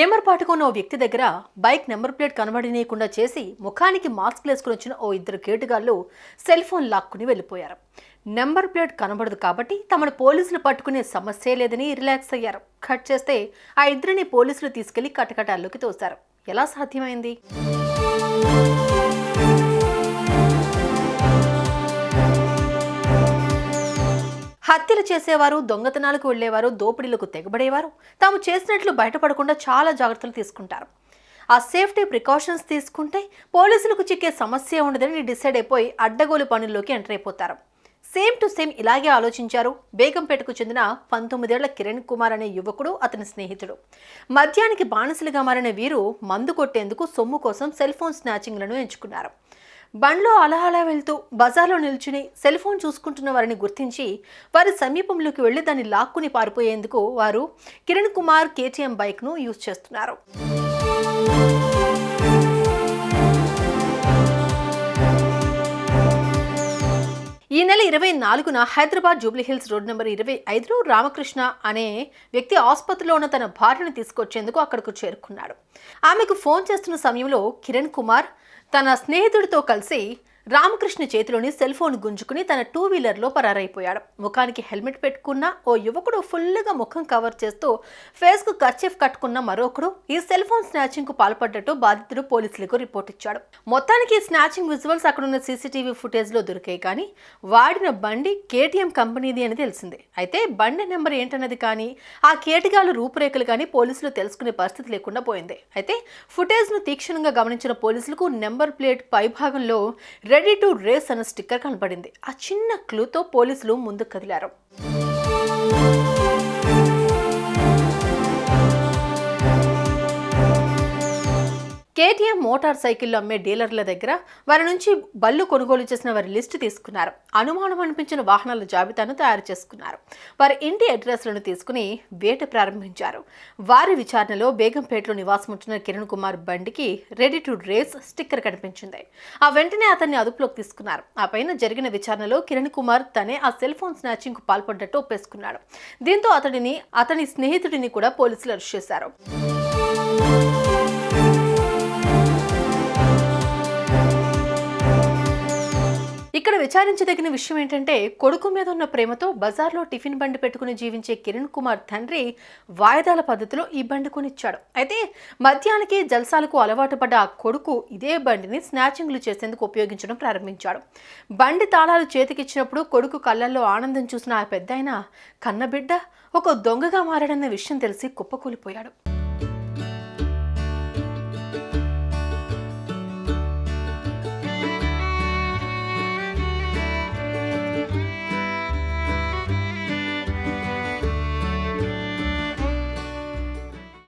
ఏమరపాటుకున్న ఓ వ్యక్తి దగ్గర bike number plate కనబడనీయకుండా చేసి ముఖానికి మాస్క్ వేసుకుని వచ్చిన ఓ ఇద్దరు కేటుగాళ్ళు సెల్ ఫోన్ లాక్కుని వెళ్ళిపోయారు. నెంబర్ ప్లేట్ కనబడదు కాబట్టి తమను పోలీసులు పట్టుకునే సమస్యే లేదని రిలాక్స్ అయ్యారు. కట్ చేస్తే ఆ ఇద్దరిని పోలీసులు తీసుకెళ్ళి కటకటాల్లోకి తోశారు. ఎలా సాధ్యమైంది? హత్యలు చేసేవారు దొంగతనాలకు వెళ్ళేవారు దోపిడీలకు తెగబడేవారు. తాము చేసినట్లు బయటపడకుండా చాలా జాగ్రత్తలు తీసుకుంటారు. ఆ సేఫ్టీ ప్రికాషన్స్ తీసుకుంటే పోలీసులకు చిక్కే సమస్య ఉండదని డిసైడ్ అయిపోయి అడ్డగోలు పనుల్లోకి ఎంటర్ అయిపోతారు. సేమ్ టు సేమ్ ఇలాగే ఆలోచించారు బేగంపేటకు చెందిన పంతొమ్మిదేళ్ళ కిరణ్ కుమార్ అనే యువకుడు అతని స్నేహితుడు. మద్యానికి బానిసలుగా మారిన వీరు మందు కొట్టేందుకు సొమ్ము కోసం సెల్ ఫోన్ స్నాచింగ్లను ఎంచుకున్నారు. బండ్లో అలా అలా వెళ్తూ బజార్లో నిల్చుని సెల్ ఫోన్ చూసుకుంటున్న వారిని గుర్తించి వారి సమీపంలోకి వెళ్ళి దాన్ని లాక్కుని పారిపోయేందుకు వారు కిరణ్ కుమార్ కేటీఎం బైక్ను యూజ్ చేస్తున్నారు. ఈ నెల ఇరవై నాలుగున హైదరాబాద్ జూబ్లీహిల్స్ రోడ్ నెంబర్ ఇరవై ఐదులో రామకృష్ణ అనే వ్యక్తి ఆసుపత్రిలో ఉన్న తన భార్యను తీసుకొచ్చేందుకు అక్కడకు చేరుకున్నాడు. ఆమెకు ఫోన్ చేస్తున్న సమయంలో కిరణ్ కుమార్ తన స్నేహితుడితో కలిసి రామకృష్ణ చేతిలోని సెల్ ఫోన్ గుంజుకుని తన టూ వీలర్లో పరారైపోయాడు. ముఖానికి హెల్మెట్ పెట్టుకున్న ఓ యువకుడు ఫుల్గా ముఖం కవర్ చేస్తూ ఫేస్కు కర్చీఫ్ కట్టుకున్న మరొకడు ఈ సెల్ ఫోన్ స్నాచింగ్కు పాల్పడ్డట్టు బాధితుడు పోలీసులకు రిపోర్ట్ ఇచ్చాడు. మొత్తానికి ఈ స్నాచింగ్ విజువల్స్ అక్కడున్న సీసీటీవీ ఫుటేజ్లో దొరికాయి కానీ వాడిన బండి కేటీఎం కంపెనీది అని తెలిసింది. అయితే బండి నెంబర్ ఏంటన్నది కానీ ఆ కేటగాళ్ళ రూపురేఖలు కానీ పోలీసులు తెలుసుకునే పరిస్థితి లేకుండా పోయింది. అయితే ఫుటేజ్ను తీక్షణంగా గమనించిన పోలీసులకు నెంబర్ ప్లేట్ పైభాగంలో రెడీ టు రేస్ అన్న స్టిక్కర్ కనపడింది. ఆ చిన్న క్లూతో పోలీసులు ముందుకు కదిలారు. కేటీఎం మోటార్ సైకిళ్ళు అమ్మే డీలర్ల దగ్గర వారి నుంచి బళ్ళు కొనుగోలు చేసిన వారి లిస్టు తీసుకున్నారు. అనుమానం అనిపించిన వాహనాల జాబితాను తయారు చేసుకున్నారు. వారి ఇంటి అడ్రస్లను తీసుకుని వేట ప్రారంభించారు. వారి విచారణలో బేగంపేటలో నివాసం ఉంటున్న కిరణ్ కుమార్ బండికి రెడీ టు రేస్ స్టిక్కర్ కనిపించింది. ఆ వెంటనే అతన్ని అదుపులోకి తీసుకున్నారు. ఆ పైన జరిగిన విచారణలో కిరణ్ కుమార్ తనే ఆ సెల్ ఫోన్ స్నాచింగ్కు పాల్పడ్డట్టు ఒప్పేసుకున్నాడు. దీంతో అతడిని అతని స్నేహితుడిని కూడా పోలీసులు అరెస్ట్ చేశారు. విచారించదగిన విషయం ఏంటంటే కొడుకు మీద ఉన్న ప్రేమతో బజార్లో టిఫిన్ బండి పెట్టుకుని జీవించే కిరణ్ కుమార్ తండ్రి వాయిదాల పద్ధతిలో ఈ బండి కొనిచ్చాడు. అయితే మద్యానికి జల్సాలకు అలవాటు పడ్డ ఆ కొడుకు ఇదే బండిని స్నాచింగ్లు చేసేందుకు ఉపయోగించడం ప్రారంభించాడు. బండి తాళాలు చేతికిచ్చినప్పుడు కొడుకు కళ్ళల్లో ఆనందం చూసిన ఆ పెద్దాయన కన్నబిడ్డ ఒక దొంగగా మారాడన్న విషయం తెలిసి కుప్పకూలిపోయాడు.